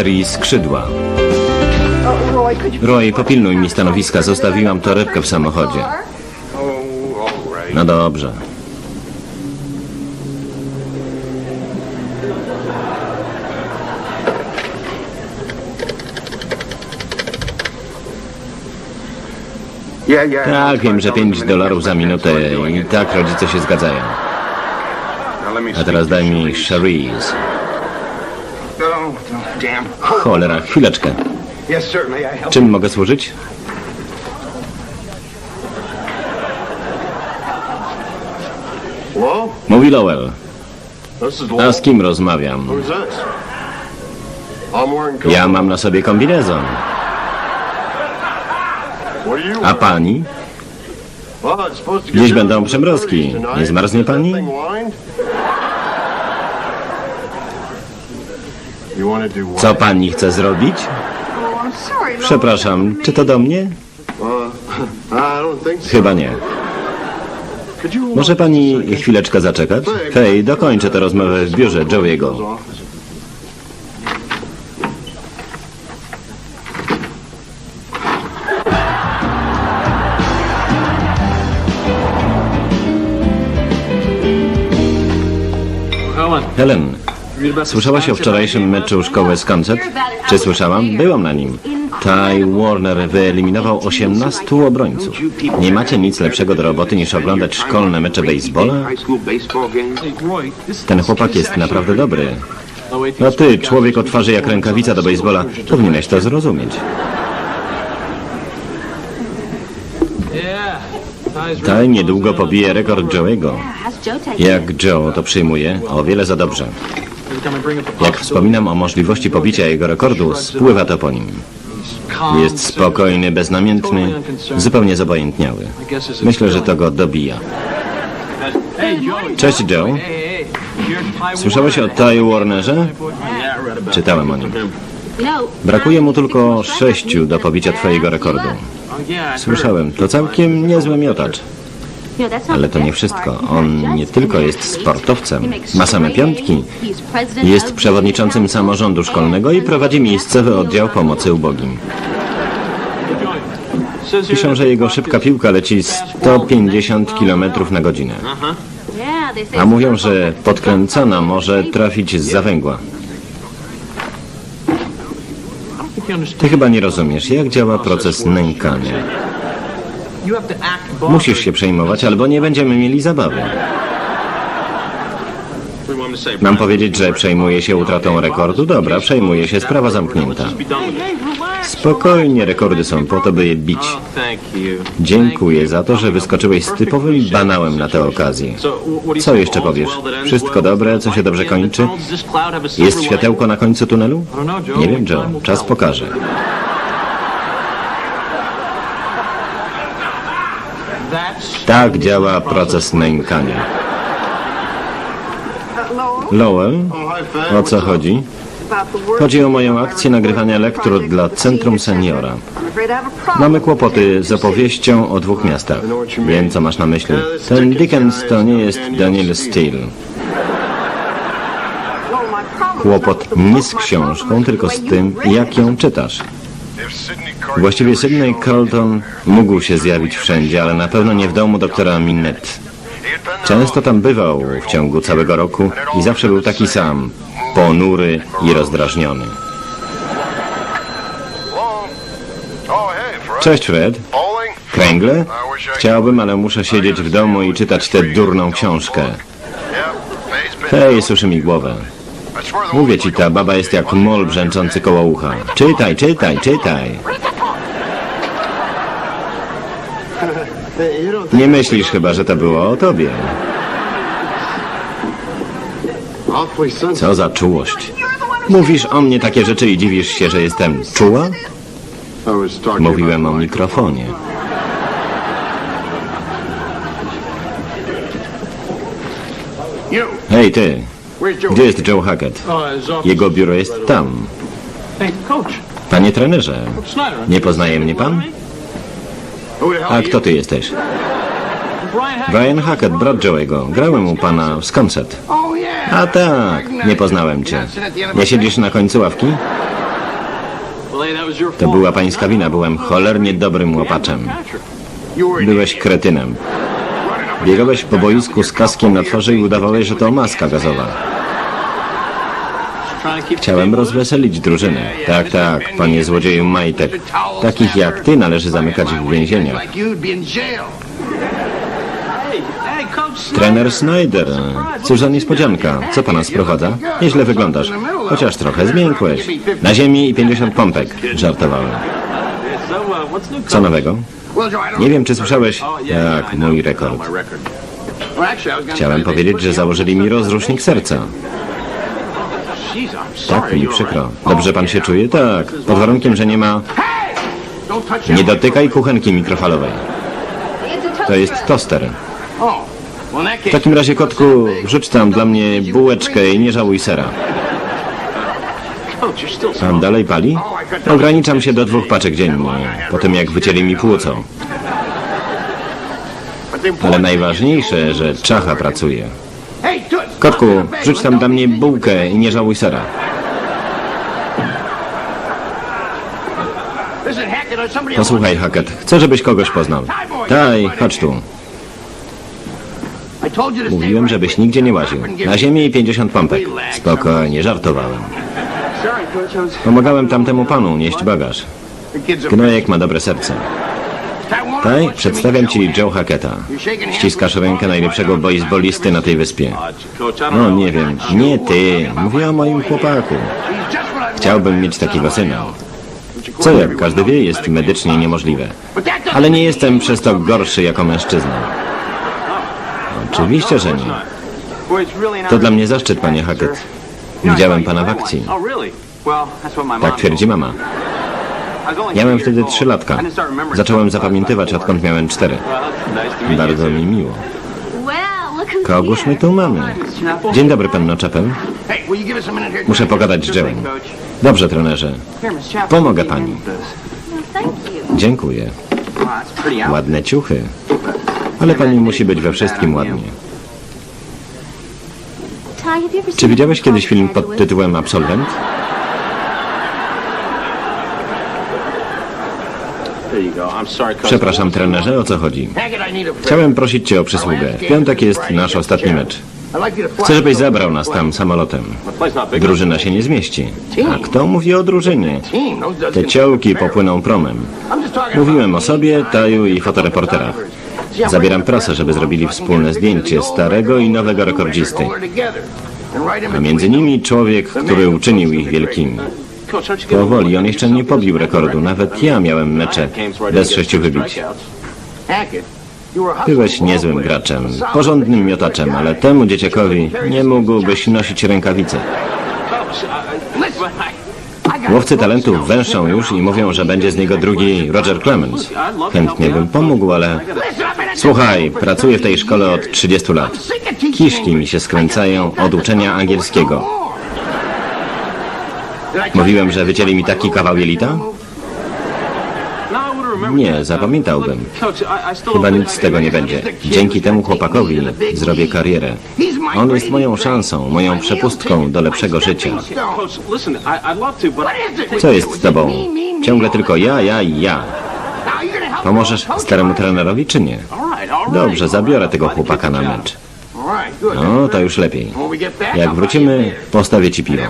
serii skrzydła. Roy, popilnuj mi stanowiska. Zostawiłam torebkę w samochodzie. No dobrze. Tak, wiem, że 5 dolarów za minutę i tak rodzice się zgadzają. A teraz daj mi. Cherise. Cholera, chwileczkę. Czym mogę służyć? Mówi Lowell. A z kim rozmawiam? Ja mam na sobie kombinezon. A pani? Dziś będą przymrozki. 30s tonight. Nie zmarznie pani? thing lined? You wanna do what? Co pani chce zrobić? Przepraszam, czy to do mnie? Chyba nie. Może pani chwileczkę zaczekać? Hej, dokończę tę rozmowę w biurze Joey'ego. Helen, słyszałaś o wczorajszym meczu szkoły Sconset? Czy słyszałam? Byłam na nim. Ty Warner wyeliminował 18 obrońców. Nie macie nic lepszego do roboty niż oglądać szkolne mecze baseballa? Ten chłopak jest naprawdę dobry. No ty, człowiek o twarzy jak rękawica do baseballa, powinieneś to zrozumieć. Ty niedługo pobije rekord Joe'ego. Jak Joe to przyjmuje, o wiele za dobrze. Jak wspominam o możliwości pobicia jego rekordu, spływa to po nim. Jest spokojny, beznamiętny, zupełnie zobojętniały. Myślę, że to go dobija. Cześć Joe. Słyszałeś o Ty Warnerze? Czytałem o nim. Brakuje mu tylko sześciu do pobicia twojego rekordu. Słyszałem, to całkiem niezły miotacz. Ale to nie wszystko. On nie tylko jest sportowcem, ma same piątki. Jest przewodniczącym samorządu szkolnego i prowadzi miejscowy oddział pomocy ubogim. Piszą, że jego szybka piłka leci 150 km na godzinę. A mówią, że podkręcona może trafić z zawęgła. Ty chyba nie rozumiesz, jak działa proces nękania. Musisz się przejmować, albo nie będziemy mieli zabawy. Mam powiedzieć, że przejmuję się utratą rekordu? Dobra, przejmuję się, sprawa zamknięta. Spokojnie, rekordy są po to, by je bić. Dziękuję za to, że wyskoczyłeś z typowym banałem na tę okazję. Co jeszcze powiesz? Wszystko dobre, co się dobrze kończy? Jest światełko na końcu tunelu? Nie wiem, Joe. Czas pokaże. Tak działa proces nękania. Lowell, o co chodzi? Chodzi o moją akcję nagrywania lektur dla Centrum Seniora. Mamy kłopoty z opowieścią o dwóch miastach. Wiem, co masz na myśli. Ten Dickens to nie jest Daniel Steele. Kłopot nie z książką, tylko z tym, jak ją czytasz. Właściwie Sydney Carlton mógł się zjawić wszędzie, ale na pewno nie w domu doktora Minette. Często tam bywał w ciągu całego roku i zawsze był taki sam, ponury i rozdrażniony. Cześć Fred. Kręgle? Chciałbym, ale muszę siedzieć w domu i czytać tę durną książkę. Hej, suszy mi głowę. Mówię ci, ta baba jest jak mol brzęczący koło ucha. Czytaj, czytaj, czytaj. Nie myślisz chyba, że to było o tobie. Co za czułość. Mówisz o mnie takie rzeczy i dziwisz się, że jestem czuła? Mówiłem o mikrofonie. Hej ty? Gdzie jest Joe Hackett? Jego biuro jest tam. Panie trenerze, nie poznaje mnie pan? A kto ty jesteś? Brian Hackett, brat Joe'ego. Grałem u pana w Sconset. A tak, nie poznałem cię. Nie siedzisz na końcu ławki? To była pańska wina, byłem cholernie dobrym were Byłeś kretynem. Biegałeś po boisku z kaskiem na twarzy i udawałeś, że to maska gazowa. Chciałem rozweselić drużynę. Tak, tak, panie złodzieju majtek. Takich jak ty należy zamykać w więzieniach. Trener Snyder. Cóż za niespodzianka. Co pana sprowadza? Nieźle wyglądasz. Chociaż trochę zmiękłeś. Na ziemi i 50 pompek. Żartowałem. Co nowego? Nie wiem, czy słyszałeś, jak mój rekord. Chciałem powiedzieć, że założyli mi rozrusznik serca. Tak mi przykro. Dobrze pan się czuje? Tak. Pod warunkiem, że nie ma... Nie dotykaj kuchenki mikrofalowej. To jest toster. Oh, W takim razie, kotku, wrzuć tam dla mnie bułeczkę i nie żałuj sera. Pan dalej pali? Ograniczam się do dwóch paczek dziennie, po tym jak wycięli mi płuco. Ale najważniejsze, że czacha pracuje. Kotku, wrzuć tam dla mnie bułkę i nie żałuj sera. Posłuchaj, Hackett, chcę, żebyś kogoś poznał. Taj, chodź tu. Mówiłem, żebyś nigdzie nie łaził. Na ziemię i 50 pompek. Spokojnie, żartowałem. Pomagałem tamtemu panu nieść bagaż. Gnojek ma dobre serce. That one Taj, wants to przedstawiam ci Joe. Hacketta. Ściskasz rękę najlepszego boisbolisty na tej wyspie. No nie wiem, nie ty. Mówię o moim chłopaku. Chciałbym mieć takiego syna. Co jak każdy wie, jest medycznie niemożliwe. Ale nie jestem przez to gorszy jako mężczyzna. Oczywiście, że nie. To dla mnie zaszczyt, panie Hackett. Widziałem pana w akcji. Tak twierdzi mama. Miałem wtedy trzy latka. Zacząłem zapamiętywać, odkąd miałem cztery. Bardzo mi miło. Kogóż my tu mamy? Dzień dobry, panno here? Muszę pogadać z Joe'em. Dobrze, trenerze. Pomogę pani. Dziękuję. Ładne ciuchy. Ale pani musi być we wszystkim ładnie. Czy widziałeś kiedyś film pod tytułem Absolwent? Przepraszam, trenerze, o co chodzi? Chciałem prosić cię o przysługę. W piątek jest nasz ostatni mecz. Chcę, żebyś zabrał nas tam samolotem. Drużyna się nie zmieści. A kto mówi o drużynie? Te ciołki popłyną promem. Mówiłem o sobie, Taju i fotoreporterach. Zabieram prasę, żeby zrobili wspólne zdjęcie starego i nowego rekordzisty. A między nimi człowiek, który uczynił ich wielkimi. Powoli, on jeszcze nie pobił rekordu. Nawet ja miałem mecze bez sześciu wybić. Byłeś niezłym graczem, porządnym miotaczem, ale temu dzieciakowi nie mógłbyś nosić rękawicy. Łowcy talentów węszą już i mówią, że będzie z niego drugi Roger Clemens. Chętnie bym pomógł, ale... Słuchaj, pracuję w tej szkole od 30 lat. Kiszki mi się skręcają od uczenia angielskiego. Mówiłem, że wycięli mi taki kawał jelita? Nie, zapamiętałbym. Chyba nic z tego nie będzie. Dzięki temu chłopakowi zrobię karierę. On jest moją szansą, moją przepustką do lepszego życia. Co jest z tobą? Ciągle tylko ja, ja i ja. Pomożesz staremu trenerowi czy nie? Dobrze, zabiorę tego chłopaka na mecz. No, to już lepiej. Jak wrócimy, postawię ci piwo.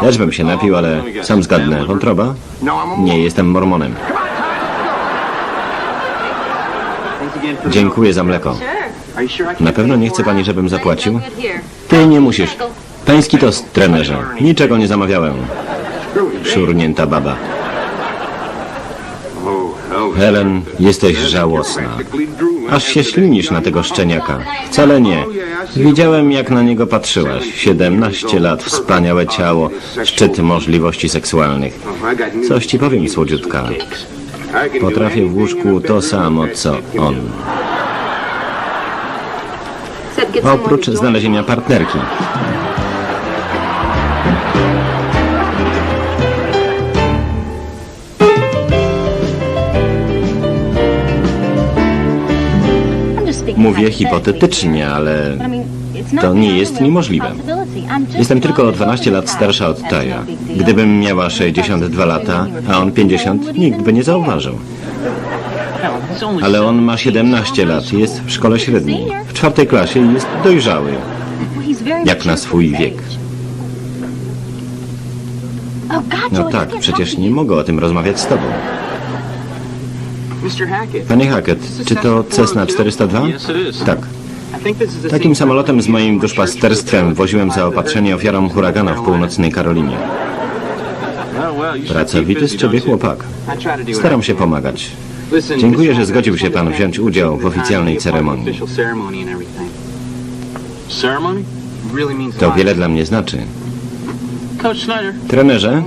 Też bym się napił, ale sam zgadnę. Wątroba? Nie, jestem mormonem. Dziękuję za mleko. Na pewno nie chce pani, żebym zapłacił? Ty nie musisz. Pański tost, trenerze. Niczego nie zamawiałem. Szurnięta baba. Helen, jesteś żałosna. Aż się ślinisz na tego szczeniaka. Wcale nie. Widziałem, jak na niego patrzyłaś. 17 lat, wspaniałe ciało, szczyt możliwości seksualnych. Coś ci powiem, słodziutka. Potrafię w łóżku to samo, co on. Oprócz znalezienia partnerki. Mówię hipotetycznie, ale To nie jest niemożliwe. Jestem tylko o 12 lat starsza od Taja. Gdybym miała 62 lata, a on 50, nikt by nie zauważył. Ale on ma 17 lat jest w szkole średniej. W czwartej klasie i jest dojrzały, jak na swój wiek. No tak, przecież nie mogę o tym rozmawiać z tobą. Panie Hackett, czy to Cessna 402? Yes, it is. Tak. Takim samolotem z moim duszpasterstwem woziłem zaopatrzenie ofiarom huragana w północnej Karolinie. Oh, Pracowity z ciebie chłopak. Staram się pomagać. Dziękuję, że zgodził się pan wziąć udział w oficjalnej ceremonii. To wiele dla mnie znaczy. Trenerze,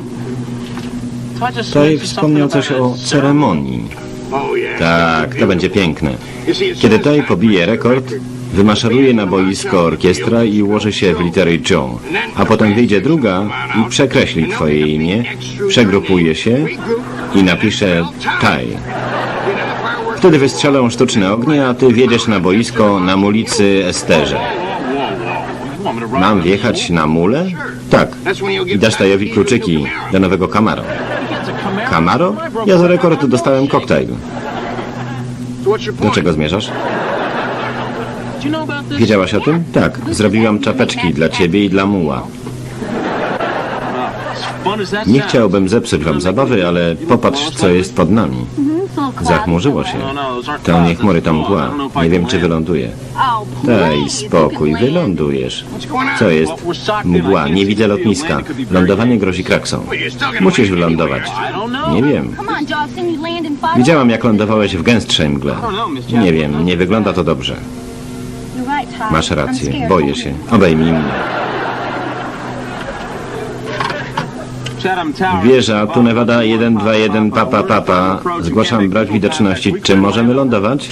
tutaj wspomniał coś o ceremonii. Tak, to będzie piękne. Kiedy Taj pobije rekord, wymaszeruje na boisko orkiestra i ułoży się w litery Joe, a potem wyjdzie druga i przekreśli twoje imię, przegrupuje się i napisze Taj. Wtedy wystrzelą sztuczne ognie, a ty wjedziesz na boisko na mulicy Esterze. Mam wjechać na mulę? Tak. I dasz Tajowi kluczyki do nowego Camaro. Camaro? Ja za rekord dostałem koktajl. Do czego zmierzasz? Wiedziałaś o tym? Tak. Zrobiłam czapeczki dla ciebie i dla muła. Nie chciałbym zepsuć wam zabawy, ale popatrz, co jest pod nami. Zachmurzyło się. To nie chmury, to mgła. Nie wiem, czy wyląduje. Daj spokój, wylądujesz. Co jest? Mgła, nie widzę lotniska. Lądowanie grozi kraksą. Musisz wylądować. Nie wiem. Widziałam, jak lądowałeś w gęstszej mgle. Nie wiem, nie wygląda to dobrze. Masz rację, boję się. Obejmij mnie. Chatham Tower. Wieża, tu Nevada 121 papa papa. Zgłaszam brak widoczności. Czy możemy lądować?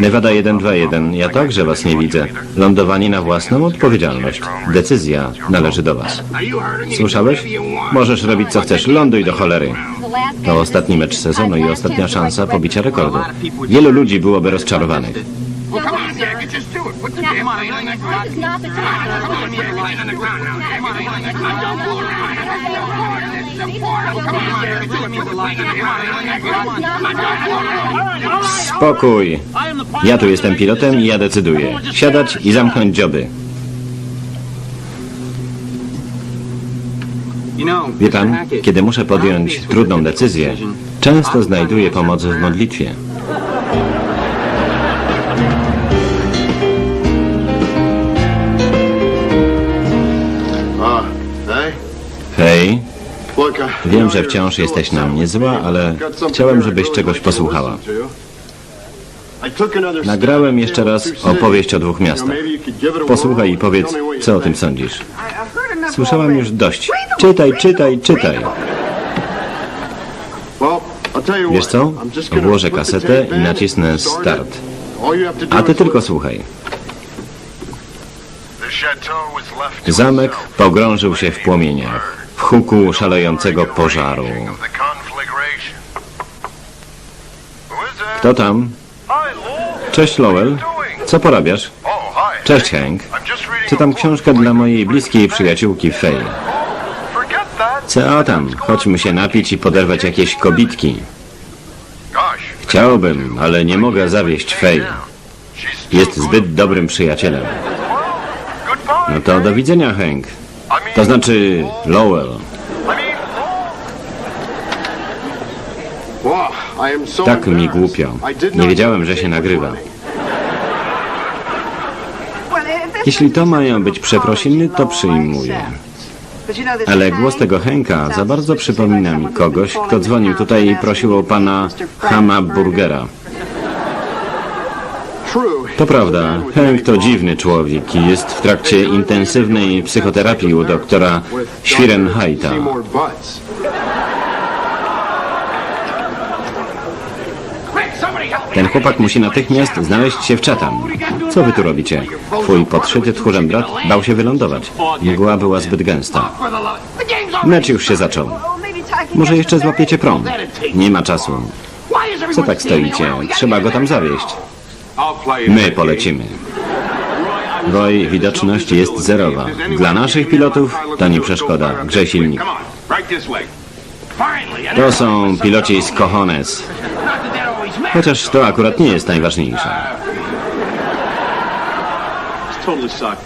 Nevada 121. Ja także was nie widzę. Lądowanie na własną odpowiedzialność. Decyzja należy do was. Słyszałeś? Możesz robić co chcesz. Ląduj do cholery. To ostatni mecz sezonu i ostatnia szansa pobicia rekordu. Wielu ludzi byłoby rozczarowanych. Well, come on, Jack, just do it. Put the damn on the ground. Plane on the now. On the ground. Don't fool around. It's important. Come on, Jack, do it. Put the on the ground. Come on, don't fool around. Spokój. Ja tu jestem pilotem i ja decyduję. Siadać i zamknąć dzioby. Wie pan, kiedy muszę podjąć trudną decyzję, często znajduję pomoc w modlitwie. Wiem, że wciąż jesteś na mnie zła, ale chciałem, żebyś czegoś posłuchała. Nagrałem jeszcze raz opowieść o dwóch miastach. Posłuchaj i powiedz, co o tym sądzisz. Słyszałam już dość. Czytaj, czytaj, czytaj. Wiesz co? Włożę kasetę i nacisnę start. A ty tylko słuchaj. Zamek pogrążył się w płomieniach, w huku szalejącego pożaru. Kto tam? Cześć Lowell. Co porabiasz? Cześć Hank. Czytam książkę dla mojej bliskiej przyjaciółki Faye. Co tam? Chodźmy się napić i poderwać jakieś kobitki. Chciałbym, ale nie mogę zawieść Faye. Jest zbyt dobrym przyjacielem. No to do widzenia, Hank. To znaczy Lowell. Tak mi głupio. Nie wiedziałem, że się nagrywa. Jeśli to mają być przeprosiny, to przyjmuję. Ale głos tego Henka za bardzo przypomina mi kogoś, kto dzwonił tutaj i prosił o pana Hama Burgera. To prawda, Henk to dziwny człowiek i jest w trakcie intensywnej psychoterapii u doktora Świrenheita. Ten chłopak musi natychmiast znaleźć się w Chatham. Co wy tu robicie? Twój podszyty tchórzem brat bał się wylądować. Mgła była zbyt gęsta. Mecz już się zaczął. Może jeszcze złapiecie prom. Nie ma czasu. Co tak stoicie? Trzeba go tam zawieść. My polecimy. Woj, widoczność jest zerowa. Dla naszych pilotów to nie przeszkoda. Grzej silnik. To są piloci z cojones. Chociaż to akurat nie jest najważniejsze.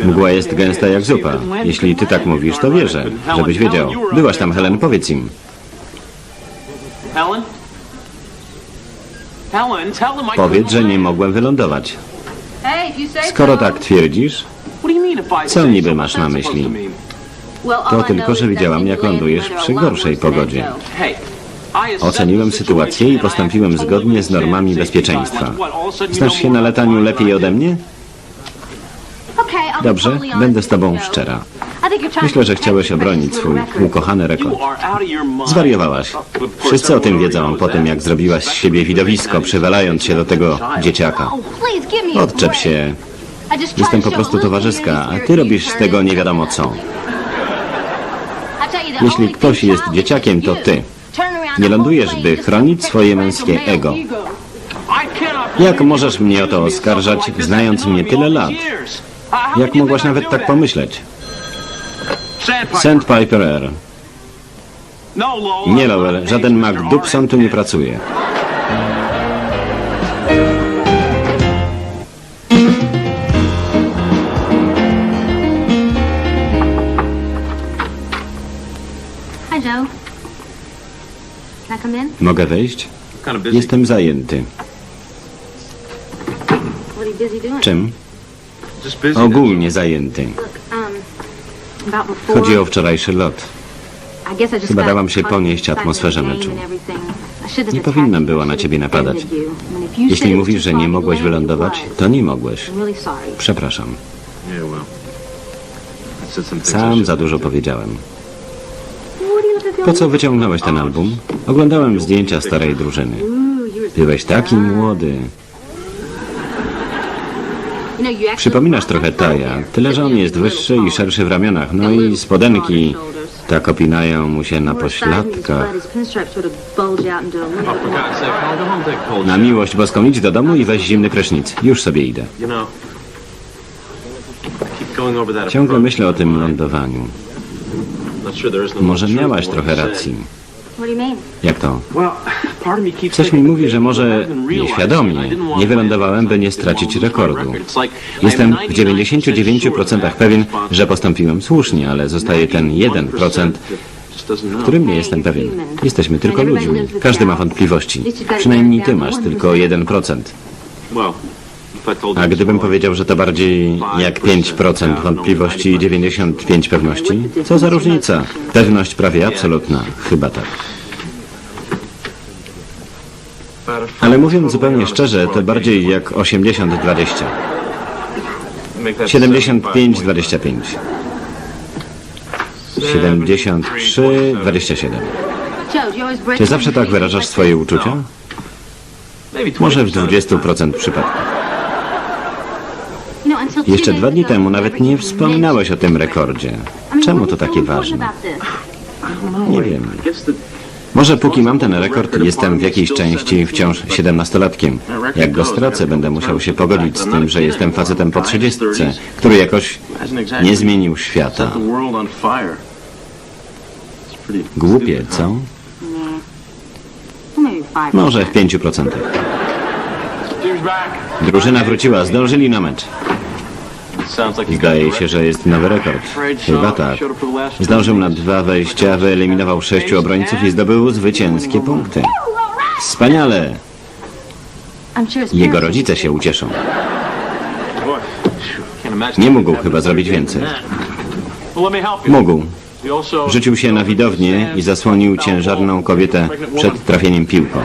Mgła jest gęsta jak zupa. Jeśli ty tak mówisz, to wierzę. Żebyś wiedział. Byłaś tam, Helen, powiedz im. Helen? Helen, tell them I Powiedz, że nie mogłem wylądować. Skoro tak twierdzisz, Co niby masz na myśli? to tylko, że widziałam, jak lądujesz przy gorszej pogodzie. Oceniłem sytuację i postąpiłem zgodnie z normami bezpieczeństwa. Znasz się na lataniu lepiej ode mnie? Dobrze, będę z tobą szczera. Myślę, że chciałeś obronić swój ukochany rekord. Zwariowałaś. Wszyscy o tym wiedzą po tym, jak zrobiłaś z siebie widowisko, przywalając się do tego dzieciaka. Oh, Odczep się. Jestem po prostu towarzyska, a ty robisz z tego nie wiadomo co. Jeśli ktoś jest dzieciakiem, to ty. Nie lądujesz, by chronić swoje męskie ego. Jak możesz mnie o to oskarżać, znając mnie tyle lat? Jak mogłaś nawet tak pomyśleć? Sandpiper. Air. No. Nie, Lowell, żaden McDupson tu nie pracuje. Hi, Joe. Can I come in? Mogę wejść? Jestem zajęty. What are you busy doing? Czym? Ogólnie zajęty. Look, Chodzi o wczorajszy lot. Chyba dałam się ponieść atmosferze meczu. Nie powinnam była na ciebie napadać. Jeśli mówisz, że nie mogłeś wylądować, to nie mogłeś. Przepraszam. Sam za dużo powiedziałem. Po co wyciągnąłeś ten album? Oglądałem zdjęcia starej drużyny. Byłeś taki młody. You know, you actually Przypominasz trochę Taja, tyle że on jest wyższy i szerszy w ramionach, no i spodenki tak opinają mu się na pośladkach. Na miłość boską idź do domu i weź zimny prysznic. Już sobie idę. Ciągle myślę o tym lądowaniu. Może miałaś trochę racji. Jak to? Well, part of me keeps Coś mi mówi, że może nieświadomie I didn't want nie to wylądowałem, by nie stracić rekordu. It's like I Jestem w 99% pewien, że postąpiłem słusznie, ale zostaje ten 1%, w którym nie jestem pewien. Jesteśmy tylko ludźmi. Każdy ma wątpliwości. Przynajmniej ty masz tylko 1%. A gdybym powiedział, że to bardziej jak 5% wątpliwości i 95 pewności? Co za różnica? Pewność prawie absolutna. Chyba tak. Ale mówiąc zupełnie szczerze, to bardziej jak 80-20. 75-25. 73-27. Joe, do you always break Czy zawsze tak wyrażasz swoje uczucia? Może w 20% przypadków. Jeszcze dwa dni temu nawet nie wspominałeś o tym rekordzie. Czemu to takie ważne? Nie wiem. Może póki mam ten rekord, jestem w jakiejś części wciąż siedemnastolatkiem. Jak go stracę, będę musiał się pogodzić z tym, że jestem facetem po trzydziestce, który jakoś nie zmienił świata. Głupie, co? Może w pięciu procentach. Drużyna wróciła, zdążyli na mecz. Zdaje się, że jest nowy rekord. Chyba tak. Zdążył na dwa wejścia, wyeliminował sześciu obrońców i zdobył zwycięskie punkty. Wspaniale! Jego rodzice się ucieszą. Nie Nie mógł chyba zrobić więcej. Mógł. Rzucił się na widownię i zasłonił ciężarną kobietę przed trafieniem piłką.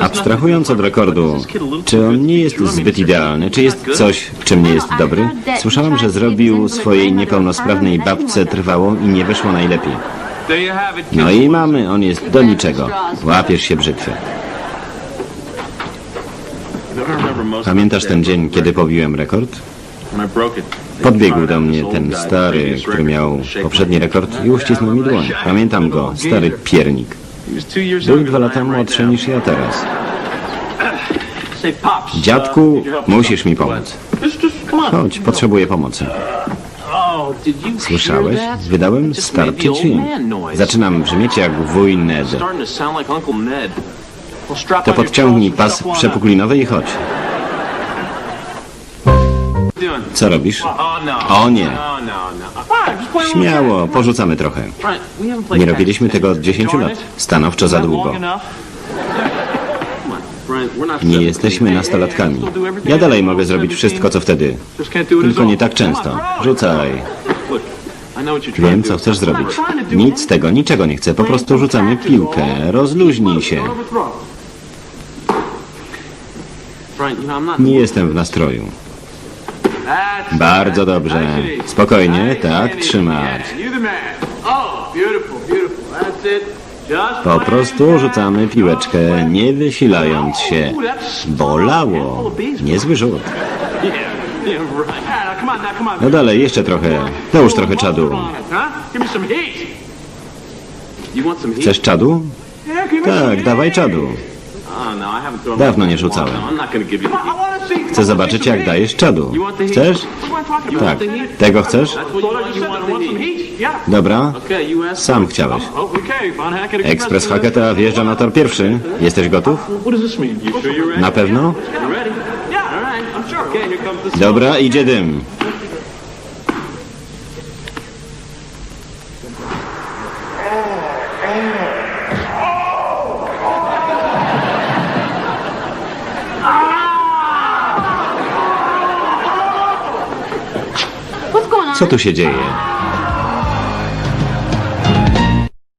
Abstrahując od rekordu, czy on nie jest zbyt idealny? Czy jest coś, w czym nie jest dobry? Słyszałam, że zrobił swojej niepełnosprawnej babce trwałą i nie wyszło najlepiej. No i mamy, on jest do niczego. Łapiesz się brzytwy. Pamiętasz ten dzień, kiedy pobiłem rekord? Podbiegł do mnie ten stary, który miał poprzedni rekord i uścisnął mi dłoń. Pamiętam go, stary piernik. Był dwa lata młodszy niż ja teraz. Dziadku, musisz mi pomóc. Chodź, potrzebuję pomocy. Oh, Słyszałeś? Wydałem starczy dźwięk. Zaczynam brzmieć jak wuj Ned. To podciągnij pas przepuklinowy i chodź. Co robisz? O nie. Śmiało, porzucamy trochę. Nie robiliśmy tego od 10 lat. Stanowczo za długo. Nie 17. jesteśmy nastolatkami. Ja dalej mogę zrobić wszystko, co wtedy. Tylko nie tak często. Rzucaj. Wiem, co chcesz zrobić. Nic z tego, niczego nie chcę. Po prostu rzucamy piłkę. Rozluźnij się. Nie jestem w nastroju. Bardzo dobrze. Spokojnie, tak, trzymać. Po prostu rzucamy piłeczkę, nie wysilając się. Bolało. Niezły rzut. No dalej, jeszcze trochę. Dołóż trochę czadu. Chcesz czadu? Tak, dawaj czadu. Dawno nie rzucałem. Chcę zobaczyć, jak dajesz czadu. Chcesz? Tak. Tego chcesz? Dobra. Sam chciałeś. Ekspres Haketa wjeżdża na tor pierwszy. Jesteś gotów? What does this mean? You Co tu się dzieje?